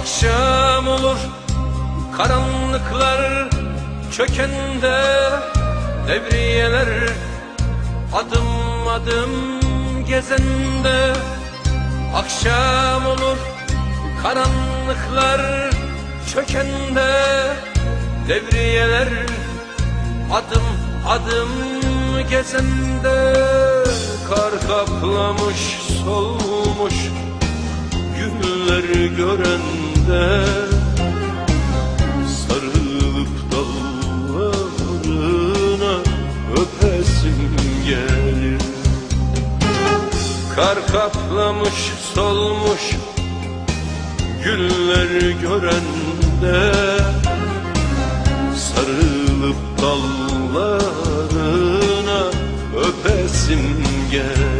Akşam olur karanlıklar çökende Devriyeler adım adım gezende. Akşam olur karanlıklar çökende Devriyeler adım adım gezende. Kar kaplamış solmuş Günleri görende Sarılıp dallarına öpesim gelir Kar kaplamış solmuş Gülleri görende Sarılıp dallarına öpesim gelir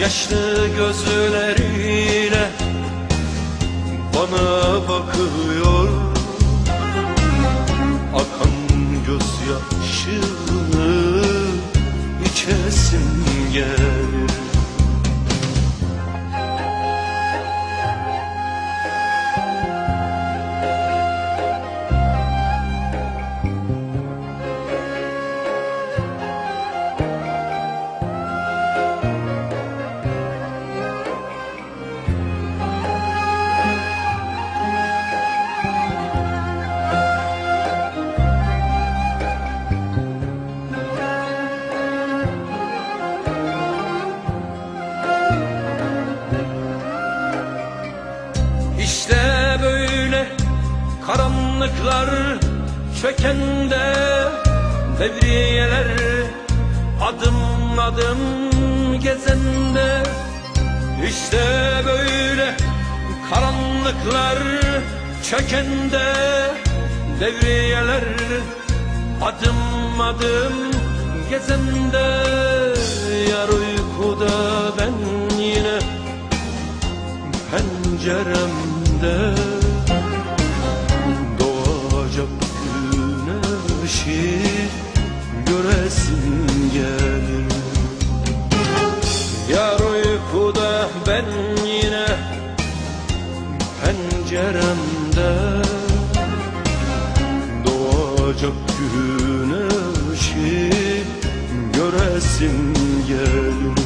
Yaşlı gözleriyle bana bakıyor. Akan gözyaşını içesim gelir karanlıklar çökende Devriyeler adım adım gezende. İşte böyle karanlıklar çökende Devriyeler adım adım gezende. Yar uykuda ben yine penceremde güneşi göresim gelir Yar uykuda ben yine penceremde. Doğacak güneşi göresim gelir